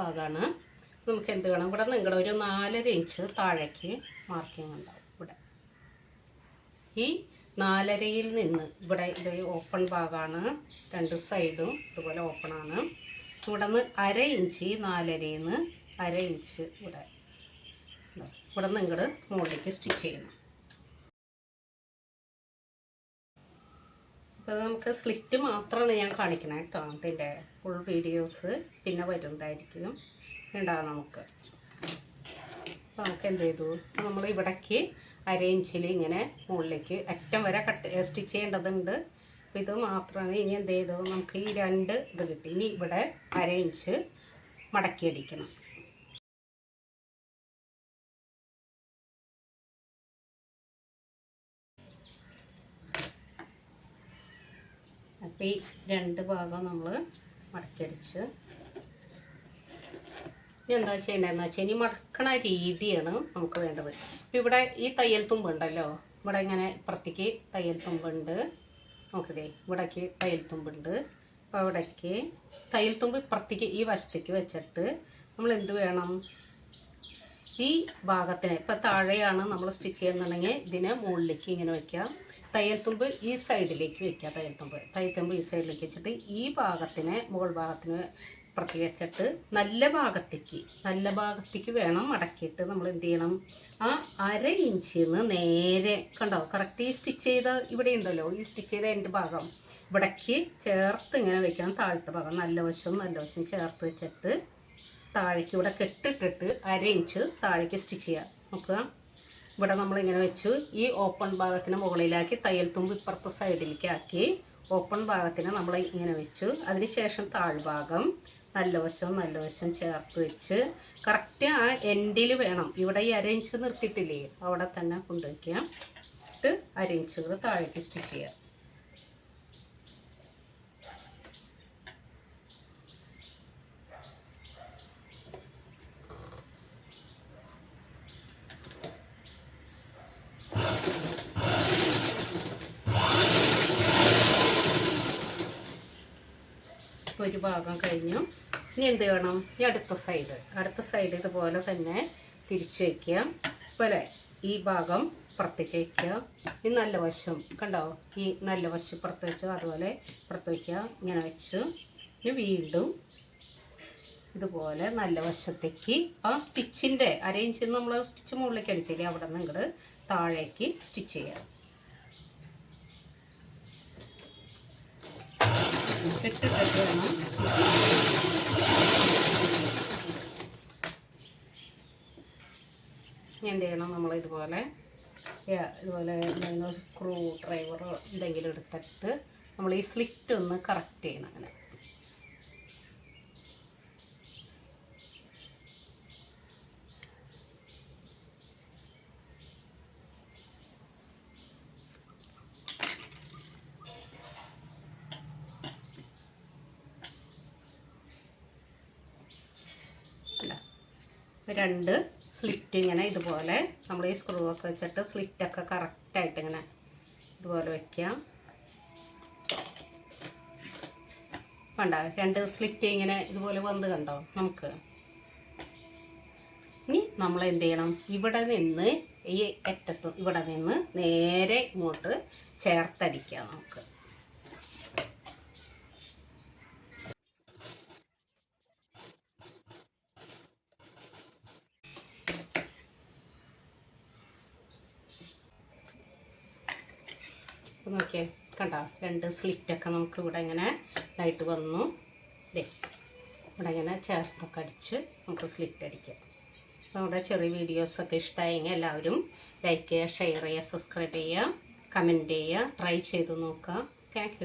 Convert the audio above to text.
ഭാഗമാണ് നമുക്ക് എന്ത് വേണം? ഇവിടെ നിങ്ങളുടെ ഒരു നാലര ഇഞ്ച് താഴേക്ക് മാർക്കിംഗ് ഉണ്ടാവും ഇവിടെ. ഈ നാലരയിൽ നിന്ന് ഇവിടെ ഇത് ഓപ്പൺ ഭാഗമാണ് രണ്ട് സൈഡും ഇതുപോലെ ഓപ്പണാണ് ഇവിടെ നിന്ന് അര ഇഞ്ച് ഈ നാലരയിൽ നിന്ന് അര ഇഞ്ച് ഇവിടെ. ഇവിടെ ഇങ്ങോട്ട് മുകളിലേക്ക് സ്റ്റിച്ച് ചെയ്യണം. അപ്പോൾ നമുക്ക് സ്ലിറ്റ് മാത്രമാണ് ഞാൻ കാണിക്കണേ കേട്ടോ അതിന്റെ ഫുൾ വീഡിയോസ് പിന്നെ വരുന്നതായിരിക്കും. ഉണ്ടാകും നമുക്ക്. അപ്പോൾ നമുക്ക് എന്ത് ചെയ്തു? നമ്മൾ ഇവിടേക്ക് അര ഇഞ്ചിൽ ഇങ്ങനെ മുകളിലേക്ക് അറ്റം വരെ കട്ട് സ്റ്റിച്ച് ചെയ്യേണ്ടതുണ്ട്. അപ്പോൾ ഇത് മാത്രമാണ് ഇനി എന്ത് ചെയ്തു? നമുക്ക് ഈ രണ്ട് ഇത് കിട്ടി. ഇനി ഇവിടെ അര ഇഞ്ച് മടക്കി അടിക്കണം. ഈ രണ്ട് ഭാഗം നമ്മൾ മടക്കി അടിച്ച് ഇനി എന്താ ചെയ്യേണ്ടതെന്ന് വെച്ചാൽ ഇനി മടക്കണ രീതിയാണ് നമുക്ക് വേണ്ടത്. ഇപ്പം ഇവിടെ ഈ തയ്യൽ തുമ്പുണ്ടല്ലോ? ഇവിടെ ഇങ്ങനെ ഇപ്പുറത്തേക്ക് തയ്യൽ തുമ്പുണ്ട്. നോക്കിതേ ഇവിടേക്ക് തയ്യൽ തുമ്പുണ്ട്. അപ്പോൾ ഇവിടേക്ക് തയ്യൽ തുമ്പ് ഇപ്പുറത്തേക്ക് ഈ വശത്തേക്ക് വെച്ചിട്ട് നമ്മൾ എന്ത് വേണം? ഈ ഭാഗത്തിന് ഇപ്പം താഴെയാണ് നമ്മൾ സ്റ്റിച്ച് ചെയ്യുന്നുണ്ടെങ്കിൽ ഇതിനെ മുകളിലേക്ക് ഇങ്ങനെ വെക്കാം. തയ്യൽ തുമ്പ് ഈ സൈഡിലേക്ക് വെക്കുക തയ്യൽ തുമ്പ് തയ്യൽ തുമ്പ് ഈ സൈഡിലേക്ക് വെച്ചിട്ട് ഈ ഭാഗത്തിന് മുകൾ ഭാഗത്തിന് പ്രത്യേകിച്ചിട്ട് നല്ല ഭാഗത്തേക്ക് നല്ല ഭാഗത്തേക്ക് വേണം മടക്കിയിട്ട് നമ്മൾ എന്ത് ചെയ്യണം? ആ അര ഇഞ്ചിൽ നിന്ന് നേരെ കണ്ടോ? കറക്റ്റ് ഈ സ്റ്റിച്ച് ചെയ്ത ഇവിടെ ഉണ്ടല്ലോ ഈ സ്റ്റിച്ച് ചെയ്ത എന്റെ ഭാഗം. ഇവിടേക്ക് ചേർത്ത് ഇങ്ങനെ വെക്കണം താഴത്തെ ഭാഗം. നല്ല വശവും നല്ല വശവും ചേർത്ത് വെച്ചിട്ട് താഴേക്ക് ഇവിടെ കെട്ടിട്ടിട്ട് അര ഇഞ്ച് താഴേക്ക് സ്റ്റിച്ച് ചെയ്യുക. നോക്കുക. ഇവിടെ നമ്മൾ ഇങ്ങനെ വെച്ചു. ഈ ഓപ്പൺ ഭാഗത്തിന് മുകളിലാക്കി തയ്യൽ തുമ്പ് ഇപ്പുറത്തെ സൈഡിലേക്ക് ആക്കി. ഓപ്പൺ ഭാഗത്തിന് നമ്മൾ ഇങ്ങനെ വെച്ചു. അതിനുശേഷം താഴ്ഭാഗം നല്ല വശവും നല്ല വശവും ചേർത്ത് വെച്ച് കറക്റ്റ് ആ എൻഡിൽ വേണം. ഇവിടെ ഈ അരയിഞ്ച് നിർത്തിയിട്ടില്ലേ? അവിടെ തന്നെ കൊണ്ടുവയ്ക്കാം. ഇട്ട് അരയിഞ്ചുകൾ താഴേക്ക് സ്റ്റിച്ച് ചെയ്യുക ഒരു ഭാഗം കഴിഞ്ഞു. ഇനി എന്ത് വേണം ഈ അടുത്ത സൈഡ് അടുത്ത സൈഡ് ഇതുപോലെ തന്നെ തിരിച്ചു വയ്ക്കുക പോലെ ഈ ഭാഗം പുറത്തേക്ക് വയ്ക്കുക ഈ നല്ല വശം കണ്ടോ? ഈ നല്ല വശം പുറത്ത് വെച്ചു അതുപോലെ പുറത്ത് വയ്ക്കുക ഇങ്ങനെ വെച്ചു. ഇനി വീണ്ടും ഇതുപോലെ നല്ല വശത്തേക്ക് ആ സ്റ്റിച്ചിന്റെ അരയിഞ്ച് നമ്മൾ സ്റ്റിച്ച് മുകളിലേക്ക് അടിച്ചില്ലേ? അവിടെ നിന്ന് താഴേക്ക് സ്റ്റിച്ച് ചെയ്യാം ഇട്ടിട്ട് ഇനി എന്ത് ചെയ്യണം? നമ്മൾ ഇതുപോലെ ഇതുപോലെ സ്ക്രൂ ഡ്രൈവറോ എന്തെങ്കിലും എടുത്തിട്ട് നമ്മൾ ഈ സ്ലിറ്റ് ഒന്ന് കറക്റ്റ് ചെയ്യണം അങ്ങനെ. രണ്ട് സ്ലിറ്റ് ഇങ്ങനെ ഇതുപോലെ നമ്മൾ ഈ സ്ക്രൂ ഒക്കെ വെച്ചിട്ട് സ്ലിറ്റൊക്കെ കറക്റ്റായിട്ട് ഇങ്ങനെ ഇതുപോലെ വെക്കാം കണ്ട? രണ്ട് സ്ലിറ്റ് ഇങ്ങനെ ഇതുപോലെ വന്ന് കണ്ടോ നമുക്ക്? ഇനി നമ്മൾ എന്ത് ചെയ്യണം? ഇവിടെ നിന്ന് ഈ അറ്റത്ത് ഇവിടെ നിന്ന് നേരെ ഇങ്ങോട്ട് ചേർത്തടിക്കാം നമുക്ക്. ഇപ്പൊ നോക്കിയേ കണ്ടോ? രണ്ട് സ്ലിറ്റൊക്കെ നമുക്ക് ഇവിടെ ഇങ്ങനെ ഇതായിട്ട് വന്നു. ദേ ഇവിടെ ഇങ്ങനെ ചേർത്തൊക്കെ അടിച്ച് നമുക്ക് സ്ലിറ്റ് അടിക്കാം. നമ്മുടെ ചെറിയ വീഡിയോസൊക്കെ ഇഷ്ടമായെങ്കിൽ എല്ലാവരും ലൈക്ക് ചെയ്യുക ഷെയർ ചെയ്യുക സബ്സ്ക്രൈബ് ചെയ്യുക കമന്റ് ചെയ്യുക ട്രൈ ചെയ്ത് നോക്കുക. താങ്ക്